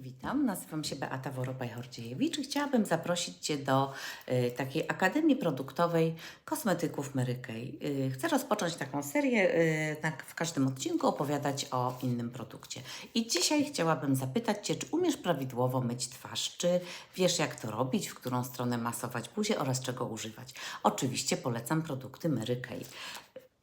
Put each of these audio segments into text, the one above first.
Witam, nazywam się Beata Worobaj-Hordziejewicz i chciałabym zaprosić Cię do y, takiej Akademii Produktowej Kosmetyków Mary Kay. Y, chcę rozpocząć taką serię, y, tak w każdym odcinku opowiadać o innym produkcie. I dzisiaj chciałabym zapytać Cię, czy umiesz prawidłowo myć twarz? Czy wiesz, jak to robić, w którą stronę masować buzię oraz czego używać? Oczywiście polecam produkty Mary Kay.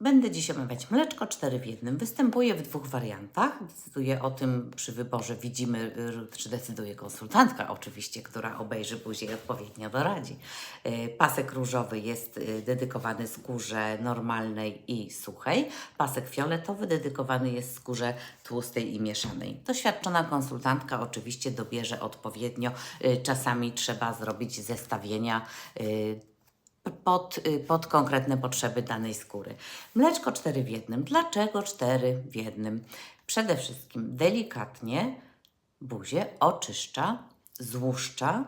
Będę dziś omawiać mleczko 4 w jednym. Występuje w dwóch wariantach. Decyduje o tym przy wyborze, widzimy, y, czy decyduje konsultantka oczywiście, która obejrzy i odpowiednio doradzi. Y, Pasek różowy jest y, dedykowany skórze normalnej i suchej. Pasek fioletowy dedykowany jest skórze tłustej i mieszanej. Doświadczona konsultantka oczywiście dobierze odpowiednio. Czasami trzeba zrobić zestawienia pod, y, pod konkretne potrzeby danej skóry. Mleczko 4 w jednym. Dlaczego 4 w jednym? Przede wszystkim delikatnie buzię oczyszcza, złuszcza,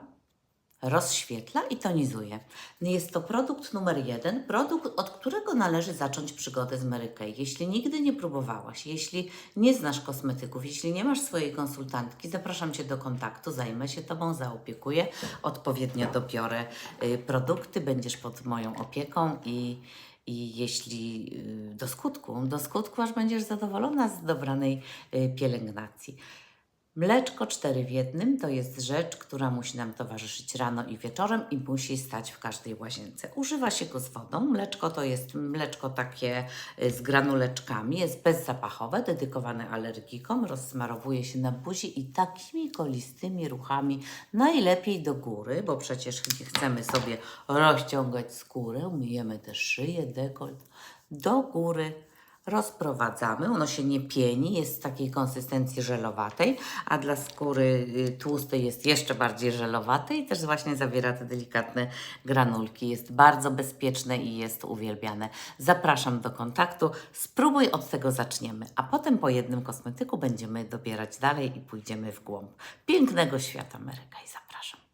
rozświetla i tonizuje. Jest to produkt numer jeden, produkt, od którego należy zacząć przygodę z Mary Kay. Jeśli nigdy nie próbowałaś, jeśli nie znasz kosmetyków, jeśli nie masz swojej konsultantki, zapraszam Cię do kontaktu, zajmę się Tobą, zaopiekuję, odpowiednio dobiorę y, produkty, będziesz pod moją opieką i i jeśli y, do skutku, do skutku aż będziesz zadowolona z dobranej y, pielęgnacji. Mleczko 4 w jednym to jest rzecz, która musi nam towarzyszyć rano i wieczorem i musi stać w każdej łazience. Używa się go z wodą. Mleczko to jest mleczko takie y, z granuleczkami, jest bezzapachowe, dedykowane alergikom, rozsmarowuje się na buzi i takimi kolistymi ruchami najlepiej do góry, bo przecież chcemy sobie rozciągać skórę, myjemy też szyję, dekolt, do góry rozprowadzamy. Ono się nie pieni, jest w takiej konsystencji żelowatej, a dla skóry y, tłustej jest jeszcze bardziej żelowaty i też właśnie zawiera te delikatne granulki. Jest bardzo bezpieczne i jest uwielbiane. Zapraszam do kontaktu. Spróbuj, od tego zaczniemy, a potem po jednym kosmetyku będziemy dobierać dalej i pójdziemy w głąb pięknego świata Mary Kay. Zapraszam.